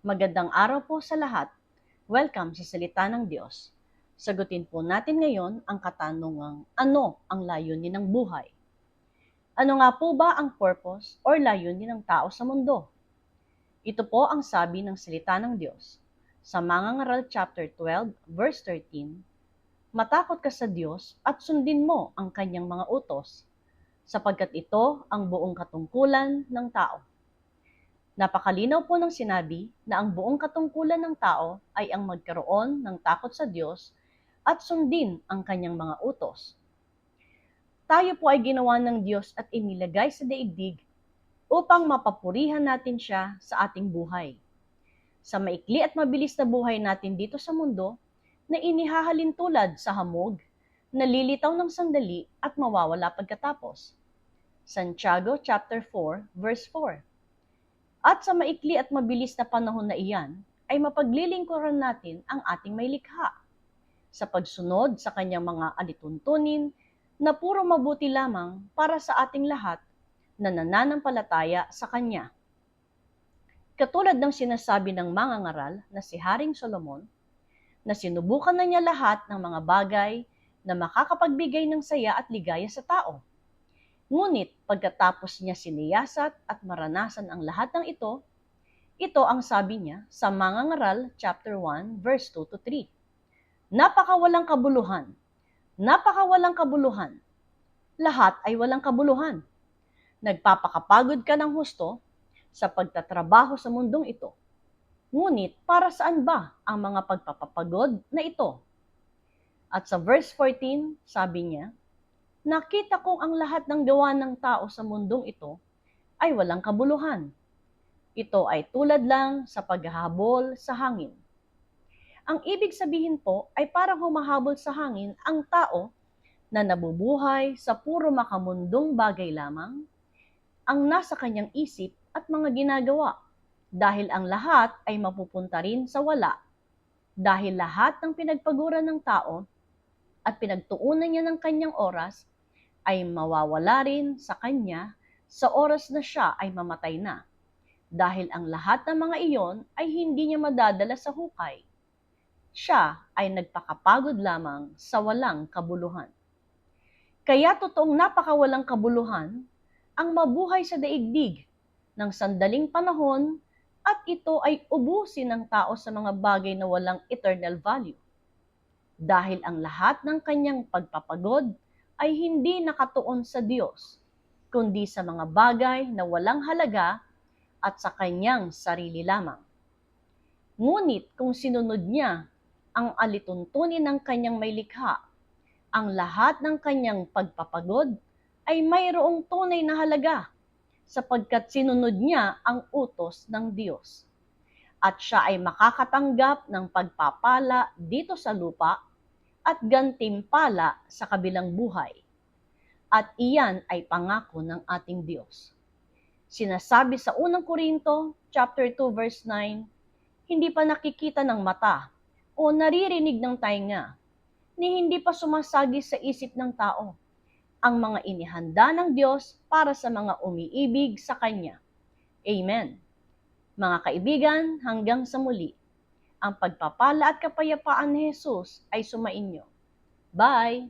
Magandang araw po sa lahat. Welcome sa Salita ng Diyos. Sagutin po natin ngayon ang katanungang ano ang layunin ng buhay? Ano nga po ba ang purpose or layunin ng tao sa mundo? Ito po ang sabi ng Salita ng Diyos. Sa Mangangaral chapter 12 verse 13, Matakot ka sa Diyos at sundin mo ang kanyang mga utos, sapagkat ito ang buong katungkulan ng tao. Napakalinaw po ng sinabi na ang buong katungkulan ng tao ay ang magkaroon ng takot sa Diyos at sundin ang kanyang mga utos. Tayo po ay ginawa ng Diyos at inilagay sa daigdig upang mapapurihan natin siya sa ating buhay. Sa maikli at mabilis na buhay natin dito sa mundo, na inihahalin tulad sa hamog, nalilitaw ng sandali at mawawala pagkatapos. Santiago chapter 4 verse 4 at sa maikli at mabilis na panahon na iyan, ay mapaglilingkuran natin ang ating may likha sa pagsunod sa kanyang mga alituntunin na puro mabuti lamang para sa ating lahat na nananampalataya sa Kanya. Katulad ng sinasabi ng mga ngaral na si Haring Solomon, na sinubukan na niya lahat ng mga bagay na makakapagbigay ng saya at ligaya sa tao Ngunit pagkatapos niya siniyasat at maranasan ang lahat ng ito, ito ang sabi niya sa mga ngaral chapter 1 verse 2 to 3. Napakawalang kabuluhan. Napakawalang kabuluhan. Lahat ay walang kabuluhan. Nagpapakapagod ka ng husto sa pagtatrabaho sa mundong ito. Ngunit para saan ba ang mga pagpapapagod na ito? At sa verse 14, sabi niya, nakita kong ang lahat ng gawa ng tao sa mundong ito ay walang kabuluhan. Ito ay tulad lang sa paghahabol sa hangin. Ang ibig sabihin po ay parang humahabol sa hangin ang tao na nabubuhay sa puro makamundong bagay lamang, ang nasa kanyang isip at mga ginagawa, dahil ang lahat ay mapupunta rin sa wala. Dahil lahat ng pinagpaguran ng tao at pinagtuunan niya ng kanyang oras ay mawawala rin sa kanya sa oras na siya ay mamatay na. Dahil ang lahat ng mga iyon ay hindi niya madadala sa hukay. Siya ay nagpakapagod lamang sa walang kabuluhan. Kaya totoong napakawalang kabuluhan ang mabuhay sa daigdig ng sandaling panahon at ito ay ubusin ng tao sa mga bagay na walang eternal value. Dahil ang lahat ng kanyang pagpapagod ay hindi nakatuon sa Diyos, kundi sa mga bagay na walang halaga at sa kanyang sarili lamang. Ngunit kung sinunod niya ang alituntunin ng kanyang may likha, ang lahat ng kanyang pagpapagod ay mayroong tunay na halaga sapagkat sinunod niya ang utos ng Diyos. At siya ay makakatanggap ng pagpapala dito sa lupa at gantimpala sa kabilang buhay. At iyan ay pangako ng ating Diyos. Sinasabi sa unang Korinto, chapter 2, verse 9, hindi pa nakikita ng mata o naririnig ng tainga, ni hindi pa sumasagi sa isip ng tao ang mga inihanda ng Diyos para sa mga umiibig sa Kanya. Amen. Mga kaibigan, hanggang sa muli ang pagpapala at kapayapaan ni Jesus ay sumainyo. Bye!